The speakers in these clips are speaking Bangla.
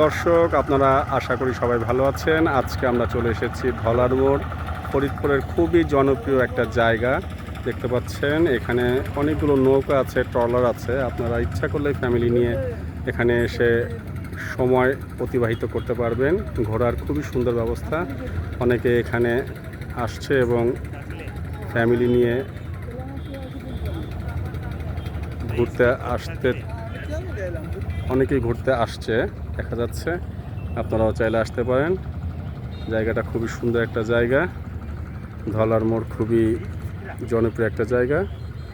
দর্শক, আপনারা আশা করি সবাই ভালো আছেন। আজকে আমরা চলে এসেছি ধলার মোড়, ফরিদপুরের খুবই জনপ্রিয় একটা জায়গা। দেখতে পাচ্ছেন, এখানে অনেকগুলো নৌকা আছে, ট্রলার আছে। আপনারা ইচ্ছা করলে ফ্যামিলি নিয়ে এখানে এসে সময় অতিবাহিত করতে পারবেন। ঘোরার খুবই সুন্দর ব্যবস্থা। অনেকে এখানে আসছে এবং ফ্যামিলি নিয়ে ঘুরতে আসতে, অনেকেই ঘুরতে আসছে। দেখা যাচ্ছে। আপনারাও চাইলে আসতে পারেন। জায়গাটা খুবই সুন্দর একটা জায়গা। ধলার মোড় খুবই জনপ্রিয় একটা জায়গা,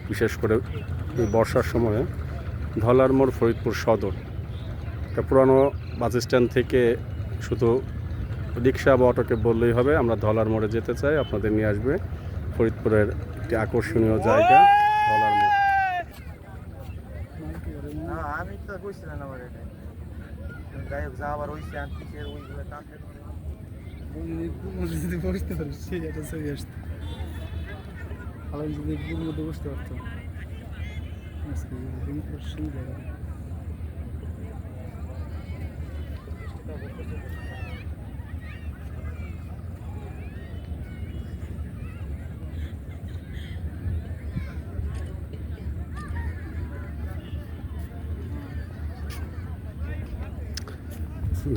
বিশেষ করে এই বর্ষার সময়ে। ধলার মোড় ফরিদপুর সদর। একটা পুরানো বাস স্ট্যান্ড থেকে শুধু রিক্সা বা অটোকে বললেই হবে, আমরা ধলার মোড়ে যেতে চাই, আপনাদের নিয়ে আসবে। ফরিদপুরের একটি আকর্ষণীয় জায়গা, ধলার মোড়। আমি তো এটা হোক যা আবার ওই স্ট্যান্ড পিছের ওইগুলো টানতে যদি বসতে পারিস সেই একটা ছবি আসতো ভালো যদি গুড় মধ্যে বসতে পারতো আজকে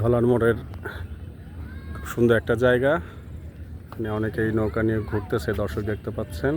ধলার মোড়ের খুব সুন্দর একটা জায়গা। এখানে অনেকেই নৌকা নিয়ে ঘুরতেছে দর্শক দেখতে পাচ্ছেন।